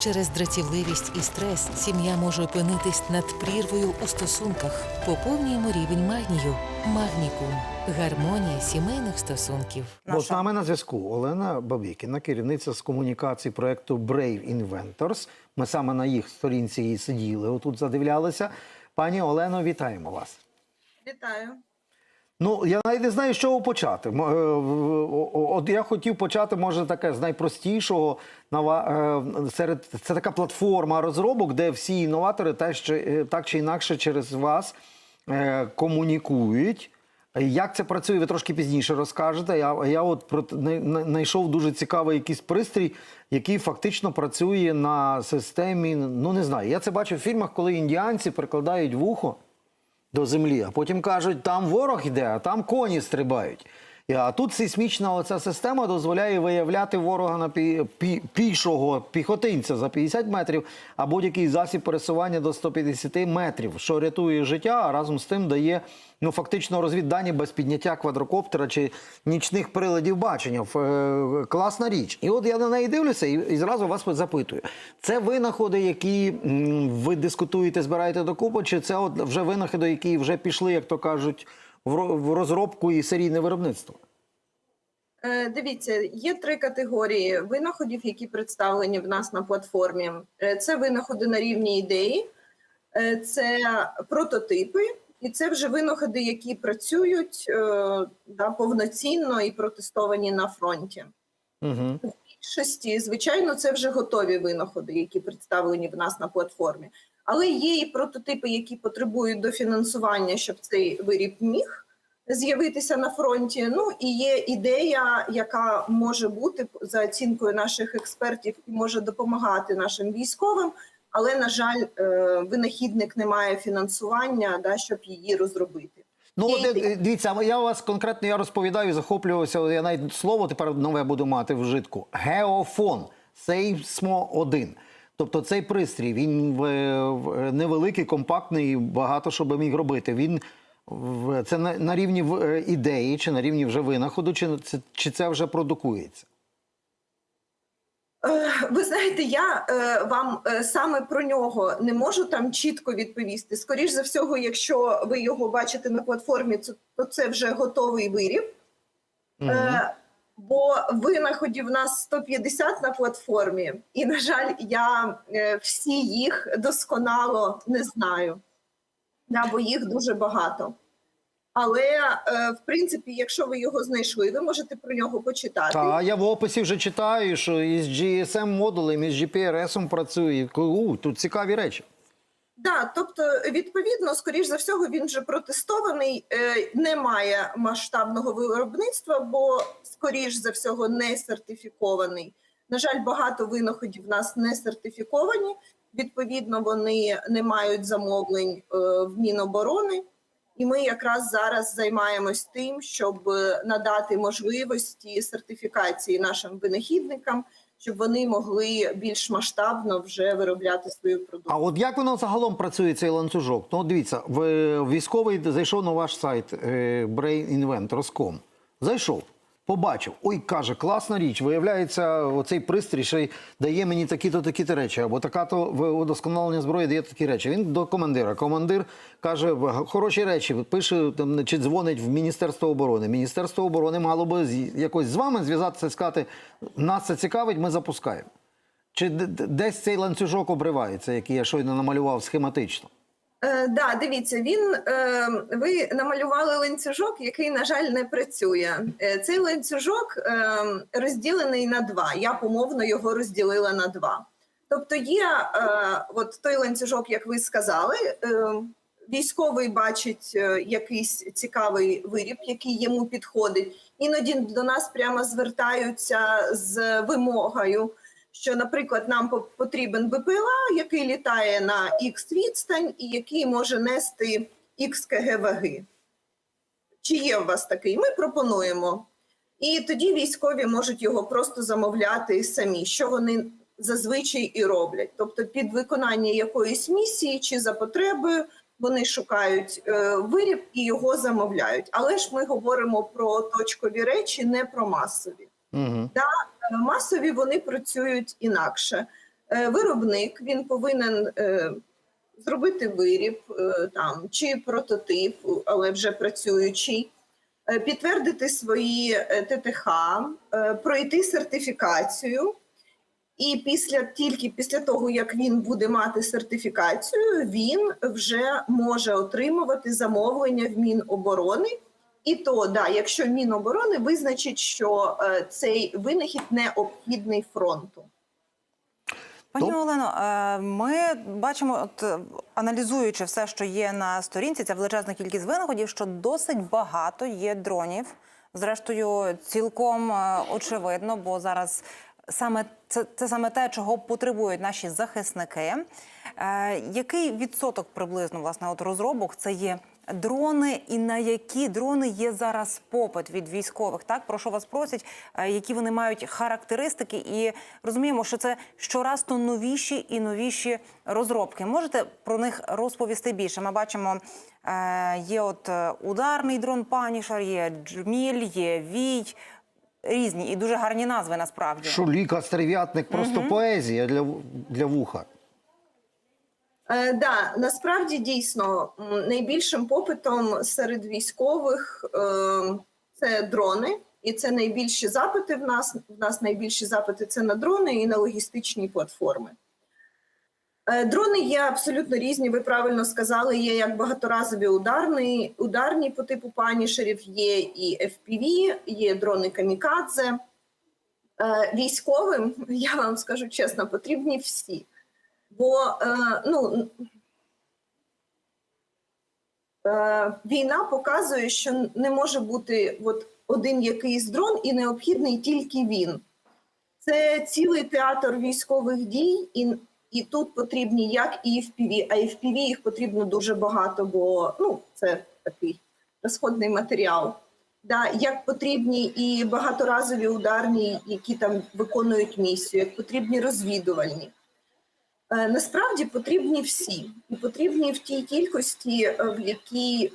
Через дратівливість і стрес сім'я може опинитись над прірвою у стосунках. Поповнюємо рівень магнію. Магнікум. Гармонія сімейних стосунків. Бо з нами на зв'язку Олена Бабікіна, керівниця з комунікації проекту Brave Inventors. Ми саме на їх сторінці і сиділи, отут задивлялися. Пані Олено, вітаємо вас. Вітаю. Ну, я навіть не знаю, з чого почати. Е, От я хотів почати, може, таке з найпростішого. Е, Серед це така платформа розробок, де всі інноватори чи, е, так чи інакше через вас комунікують. Як це працює, ви трошки пізніше розкажете. Я, я от про най- най- знайшов дуже цікавий якийсь пристрій, який фактично працює на системі. Ну не знаю. Я це бачив в фільмах, коли індіанці прикладають вухо до землі, а потім кажуть, там ворог йде, а там коні стрибають. А тут сейсмічна оця система дозволяє виявляти ворога на пі, пі, пішого піхотинця за 50 метрів, а будь-який засіб пересування до 150 метрів, що рятує життя, а разом з тим дає ну фактично розвіддані без підняття квадрокоптера чи нічних приладів бачення. Е, Класна річ. І от я на неї дивлюся і, і зразу вас запитую: це винаходи, які ви дискутуєте, збираєте докупи, чи це от вже винаходи, які вже пішли, як то кажуть, в розробку і серійне виробництво? Е, Дивіться, є три категорії винаходів, які представлені в нас на платформі. Е, Це винаходи на рівні ідеї, е, це прототипи, і це вже винаходи, які працюють да, повноцінно і протестовані на фронті. Угу. В більшості, звичайно, це вже готові винаходи, які представлені в нас на платформі. Але є і прототипи, які потребують дофінансування, щоб цей виріб міг з'явитися на фронті. Ну і є ідея, яка може бути за оцінкою наших експертів і може допомагати нашим військовим. Але на жаль, е, винахідник не має фінансування, да, щоб її розробити. Ну, от, е, дивіться, я вас конкретно я розповідаю, захоплювався. Я навіть слово тепер нове буду мати в житку. Геофон Сейсмо 1 Тобто цей пристрій він е, невеликий, компактний, багато що би міг робити. Він це на, на рівні е, ідеї, чи на рівні вже винаходу, чи це, чи це вже продукується? Е, Ви знаєте, я е, вам саме про нього не можу там чітко відповісти. Скоріш за всього, якщо ви його бачите на платформі, то це вже готовий виріб. Е, бо винаходів в нас 150 на платформі, і, на жаль, я всі їх досконало не знаю, да, бо їх дуже багато. Але, е, в принципі, якщо ви його знайшли, ви можете про нього почитати. Та я в описі вже читаю, що із GSM модулем, із GPS працює. У, тут цікаві речі. Да, тобто, відповідно, скоріш за всього, він вже протестований, е, не має масштабного виробництва, бо скоріш за всього не сертифікований. На жаль, багато винаходів в нас не сертифіковані. Відповідно, вони не мають замовлень е, в Міноборони. І ми якраз зараз займаємось тим, щоб е, надати можливості сертифікації нашим винахідникам, щоб вони могли більш масштабно вже виробляти свою продукцію. А от як воно загалом працює цей ланцюжок? Ну, дивіться, в- військовий зайшов на ваш сайт е, braininventors.com. Зайшов, побачив. Ой, каже, класна річ. Виявляється, оцей пристрій ще й дає мені такі-то такі-то речі, або така-то удосконалення зброї дає такі речі. Він до командира. Командир каже, хороші речі, пише там, чи дзвонить в Міністерство оборони. Міністерство оборони мало би якось з вами зв'язатися сказати, нас це цікавить, ми запускаємо. Чи десь цей ланцюжок обривається, який я щойно намалював схематично? Е, да, дивіться, він е, ви намалювали ланцюжок, який, на жаль, не працює. Е, цей ланцюжок е, розділений на два. Я помовно його розділила на два. Тобто, є е, от той ланцюжок, як ви сказали. Е, Військовий бачить е, якийсь цікавий виріб, який йому підходить. Іноді до нас прямо звертаються з вимогою, що, наприклад, нам потрібен БПЛА, який літає на X відстань і який може нести кг ваги. Чи є у вас такий? Ми пропонуємо. І тоді військові можуть його просто замовляти самі, що вони зазвичай і роблять. Тобто, під виконання якоїсь місії чи за потребою вони шукають е, виріб і його замовляють. Але ж ми говоримо про точкові речі, не про масові. Угу. Масові вони працюють інакше. Е, Виробник він повинен е, зробити виріб е, там чи прототип, але вже працюючий, е, підтвердити свої е, ТТХ, е, пройти сертифікацію. І після тільки після того, як він буде мати сертифікацію, він вже може отримувати замовлення в Міноборони. І то, да, якщо Міноборони визначить, що е, цей винахід необхідний фронту. Пані Олено, е, ми бачимо, от е, аналізуючи все, що є на сторінці, ця величезна кількість винаходів, що досить багато є дронів. Зрештою, цілком е, очевидно, бо зараз саме це, це саме те, чого потребують наші захисники. Е, який відсоток приблизно власне от розробок це є дрони, і на які дрони є зараз попит від військових? Так про що вас просять, е, які вони мають характеристики, і розуміємо, що це щораз то новіші і новіші розробки. Можете про них розповісти більше? Ми бачимо, е, є от е, ударний дрон Панішер, є Джміль, є Вій. Різні і дуже гарні назви насправді. Шуліка, стерв'ятник, просто поезія для, для вуха. Е, да, насправді дійсно найбільшим попитом серед військових е, це дрони, і це найбільші запити в нас. В нас найбільші запити це на дрони і на логістичні платформи. Е, Дрони є абсолютно різні. Ви правильно сказали. Є як багаторазові ударні, ударні по типу панішерів, є і FPV, є дрони камікадзе. Е, Військовим, я вам скажу чесно, потрібні всі. Бо е, ну, е, війна показує, що не може бути от один якийсь дрон і необхідний тільки він. Це цілий театр військових дій, і, і тут потрібні як і FPV, а FPV їх потрібно дуже багато, бо ну, це такий розходний матеріал. Да, як потрібні і багаторазові ударні, які там виконують місію, як потрібні розвідувальні. Е, Насправді потрібні всі, і потрібні в тій кількості, е, в якій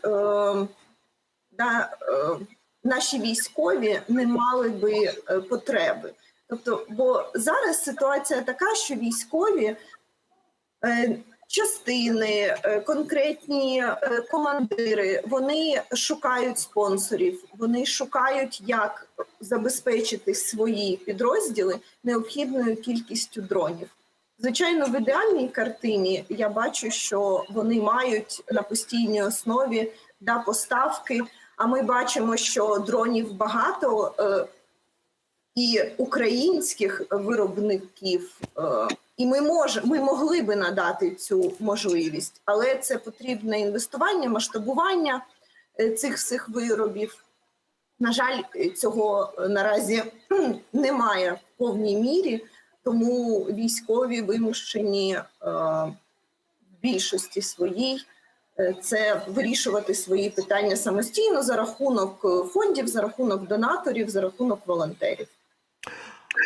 да, е, наші військові не мали би потреби. Тобто, бо зараз ситуація така, що військові частини, конкретні командири, вони шукають спонсорів, вони шукають, як забезпечити свої підрозділи необхідною кількістю дронів. Звичайно, в ідеальній картині я бачу, що вони мають на постійній основі да, поставки. А ми бачимо, що дронів багато е, і українських виробників, е, і ми мож, ми могли би надати цю можливість, але це потрібне інвестування, масштабування е, цих всіх виробів. На жаль, цього наразі немає в повній мірі, тому військові вимушені е, в більшості своїй е, це вирішувати свої питання самостійно за рахунок е, фондів, за рахунок донаторів, за рахунок волонтерів.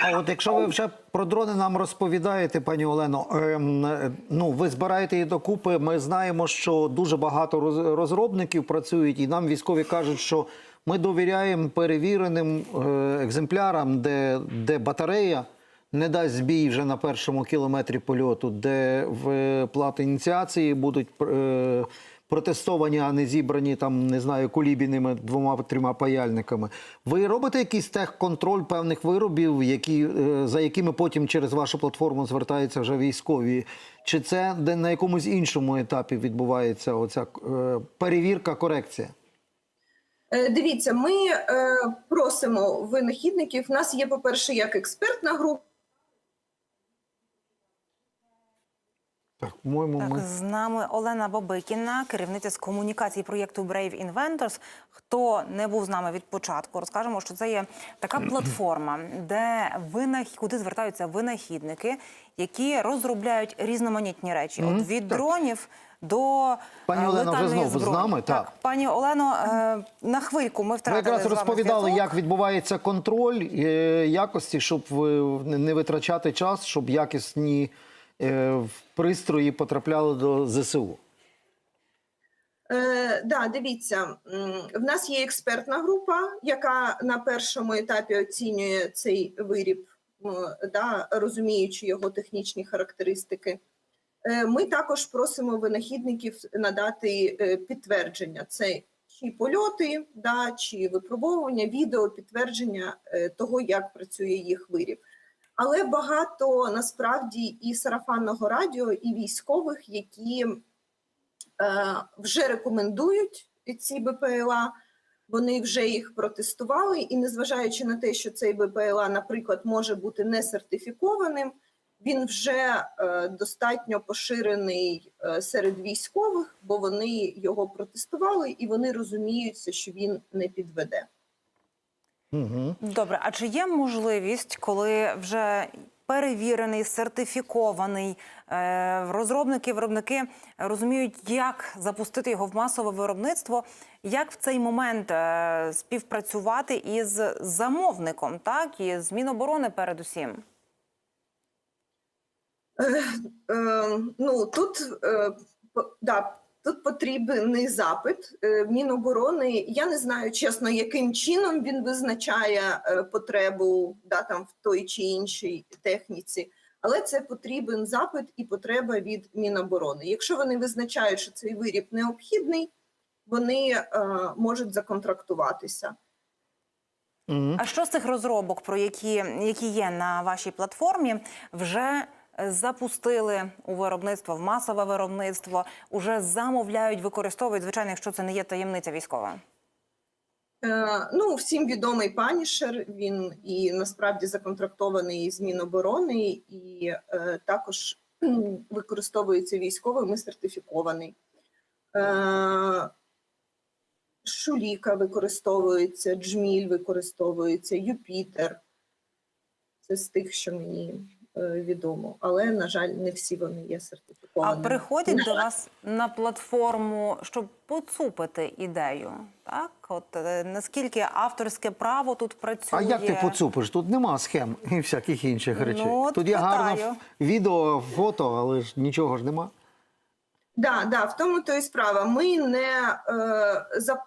А от якщо ви вже про дрони нам розповідаєте, пані Олено, ем, ну ви збираєте її докупи. Ми знаємо, що дуже багато розробників працюють, і нам військові кажуть, що ми довіряємо перевіреним екземплярам, де, де батарея не дасть збій вже на першому кілометрі польоту, де в плати ініціації будуть е, протестовані, а не зібрані там, не знаю, кулібіними двома-трьома паяльниками. Ви робите якийсь техконтроль певних виробів, які, е, за якими потім через вашу платформу звертаються вже військові? Чи це де на якомусь іншому етапі відбувається оця е, перевірка, корекція? Дивіться, ми просимо винахідників. У нас є, по-перше, як експертна група. По-моєму, Так, ми. з нами Олена Бабикіна, керівниця з комунікації проєкту Brave Inventors. Хто не був з нами від початку, розкажемо, що це є така платформа, де винах... куди звертаються винахідники, які розробляють різноманітні речі. От від дронів до Пані е, ви летальної знову з нами? Так. пані Олено, е, на хвильку ми втратили якраз з вами розповідали, зв'язок. як відбувається контроль е, якості, щоб не витрачати час, щоб якісні е, пристрої потрапляли до ЗСУ. Е, да, дивіться, в нас є експертна група, яка на першому етапі оцінює цей виріб да, розуміючи його технічні характеристики. Е, Ми також просимо винахідників надати е, підтвердження. Це чи польоти, да, чи випробовування, відео, підтвердження того, як працює їх виріб. Але багато насправді і сарафанного радіо, і військових, які е, вже рекомендують ці БПЛА, вони вже їх протестували, і незважаючи на те, що цей БПЛА, наприклад, може бути не сертифікованим, він вже е, достатньо поширений е, серед військових, бо вони його протестували і вони розуміються, що він не підведе. Угу. Добре, а чи є можливість, коли вже перевірений, сертифікований, е, розробники, виробники розуміють, як запустити його в масове виробництво, як в цей момент е, співпрацювати із замовником, так і з Міноборони передусім? Е, е, ну тут е, да, тут потрібний запит Е, Міноборони. Я не знаю чесно, яким чином він визначає е, потребу да, там, в той чи іншій техніці. Але це потрібен запит і потреба від Міноборони. Якщо вони визначають, що цей виріб необхідний, вони е, можуть законтрактуватися. А що з цих розробок, про які, які є на вашій платформі, вже запустили у виробництво, в масове виробництво, уже замовляють, використовують, звичайно, якщо це не є таємниця військова. Е, Ну, всім відомий панішер. Він і насправді законтрактований з Міноборони, і е, також використовується військовим і сертифікований. Е, Шуліка використовується, Джміль використовується, Юпітер. Це з тих, що мені відомо. Але, на жаль, не всі вони є А приходять до вас на платформу, щоб поцупити ідею. Так, от е, наскільки авторське право тут працює? А як ти поцупиш? Тут нема схем і всяких інших речей. Ну, от Тут є гарне відео, фото, але ж нічого ж нема. Да, да, в тому то і справа. Ми не, е, за,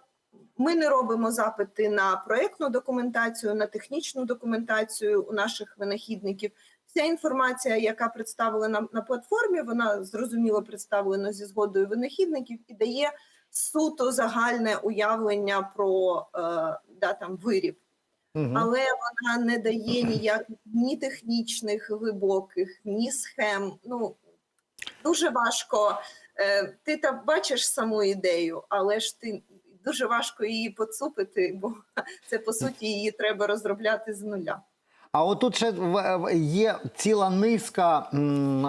ми не робимо запити на проєктну документацію, на технічну документацію у наших винахідників. Вся інформація, яка представлена на платформі, вона зрозуміло представлена зі згодою винахідників і дає суто загальне уявлення про е, да, там, виріб. Угу. Але вона не дає ніяких ні технічних глибоких, ні схем. Ну дуже важко. Е, Ти там бачиш саму ідею, але ж ти дуже важко її поцупити, бо це по суті її треба розробляти з нуля. А отут ще є ціла низка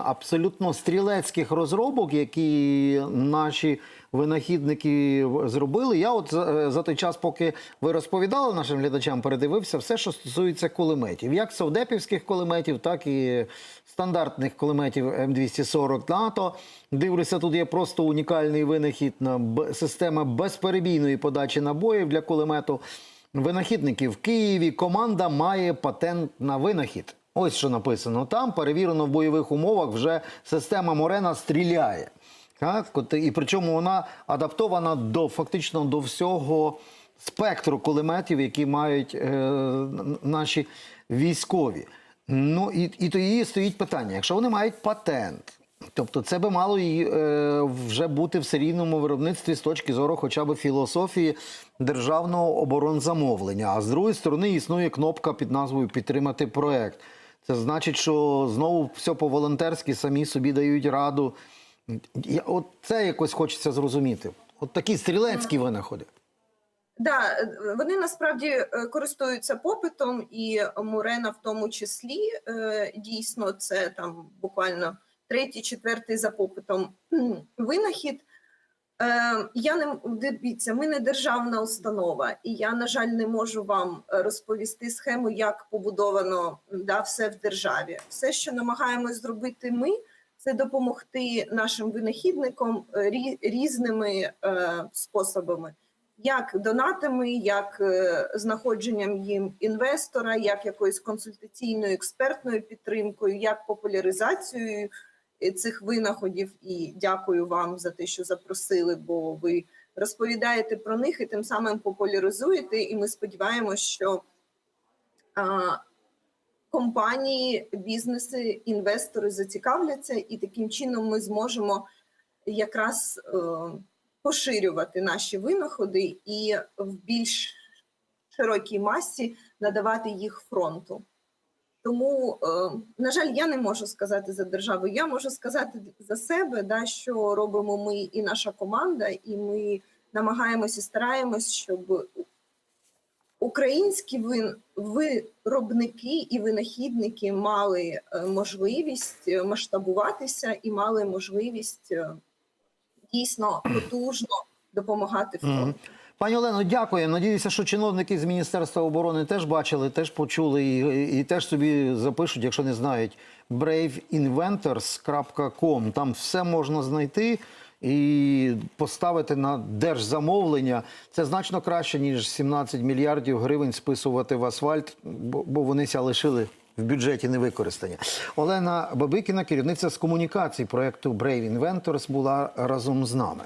абсолютно стрілецьких розробок, які наші винахідники зробили. Я от за, за той час, поки ви розповідали нашим глядачам, передивився все, що стосується кулеметів, як совдепівських кулеметів, так і стандартних кулеметів М240 НАТО. Дивлюся, тут є просто унікальний винахід на система безперебійної подачі набоїв для кулемету. Винахідників в Києві команда має патент на винахід. Ось що написано там. Перевірено в бойових умовах вже система Морена стріляє. Так? І причому вона адаптована до фактично до всього спектру кулеметів, які мають е, наші військові. Ну і, і тоді стоїть питання: якщо вони мають патент, тобто це би мало і е, вже бути в серійному виробництві з точки зору хоча б філософії державного оборонзамовлення. А з другої сторони існує кнопка під назвою Підтримати проект. Це значить, що знову все по-волонтерськи самі собі дають раду. Я, от це якось хочеться зрозуміти. От такі стрілецькі винаходи. Да, е, вони насправді е, користуються попитом, і Мурена в тому числі е, дійсно це там буквально третій, четвертий за попитом винахід. Е, Я не дивіться, ми не державна установа, і я, на жаль, не можу вам розповісти схему, як побудовано да, все в державі. Все, що намагаємось зробити ми, це допомогти нашим винахідникам е, різними е, способами як донатами, як знаходженням їм інвестора, як якоюсь консультаційною експертною підтримкою, як популяризацією цих винаходів. І дякую вам за те, що запросили, бо ви розповідаєте про них і тим самим популяризуєте. І ми сподіваємося, що а, компанії, бізнеси, інвестори зацікавляться, і таким чином ми зможемо якраз е, поширювати наші винаходи і в більш широкій масі надавати їх фронту. Тому, е, на жаль, я не можу сказати за державу. Я можу сказати за себе, да, що робимо ми і наша команда, і ми намагаємося і стараємось, щоб українські виробники і винахідники мали е, можливість е, масштабуватися і мали можливість дійсно потужно допомагати. Мгм. Пані Олено, дякую. Надіюся, що чиновники з Міністерства оборони теж бачили, теж почули і, і теж собі запишуть, якщо не знають, braveinventors.com. Там все можна знайти і поставити на держзамовлення. Це значно краще, ніж 17 мільярдів гривень списувати в асфальт, бо, бо вони ся лишили в бюджеті невикористані. Олена Бабикіна, керівниця з комунікацій проєкту Brave Inventors, була разом з нами.